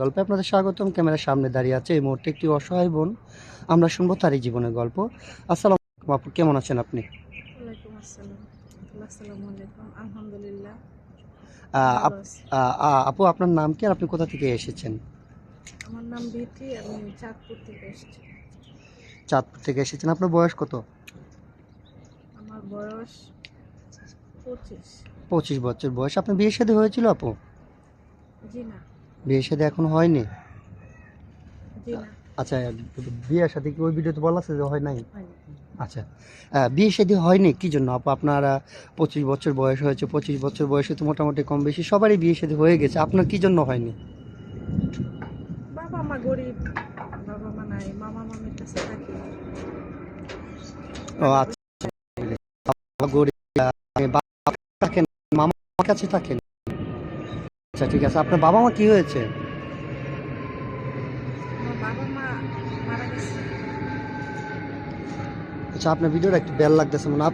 গল্পে আপনাদের স্বাগতম। ক্যামেরার সামনে দাঁড়িয়ে আছে এই মুহূর্তে একটি অসহায় বোন। আমরা শুনব তারই জীবনের গল্প। আসসালাম আপু কেমন আছেন আপনি? আলহামদুলিল্লাহ। আপ- আপনার নাম কি আর আপনি কোথা থেকে এসেছেন? আমার নাম আমি চাঁদপুর থেকে এসেছি। চাঁদপুর থেকে এসেছেন। আপনার বয়স কত? আমার বয়স পঁচিশ। পঁচিশ বছর বয়স। আপনার বিয়ে শাদী হয়েছিল আপু? জি না। বিয়ে শাদী এখন হয়নি? আচ্ছা বিয়ে শাদী কি ওই ভিডিওতে বলা আছে যে হয় নাই? আচ্ছা। বিয়ে শাদী হয়নি? কি জন্য? আপু আপনারা পঁচিশ বছর বয়স হয়েছে পঁচিশ বছর বয়সে তো মোটামুটি কম বেশি সবারই বিয়ে শাদী হয়ে গেছে। আপনার কি জন্য হয়নি? বাবা মা গরিব বাবা মা নাই মামা মামির কাছে থাকি। ও আচ্ছা। গরিব, থাকেন মামার কাছে থাকেন? আচ্ছা ঠিক আছে। আপনার বাবা মা কি হয়েছে? আচ্ছা আপনার ভিডিওটা একটু বেল লাগতেছে মনে হয়।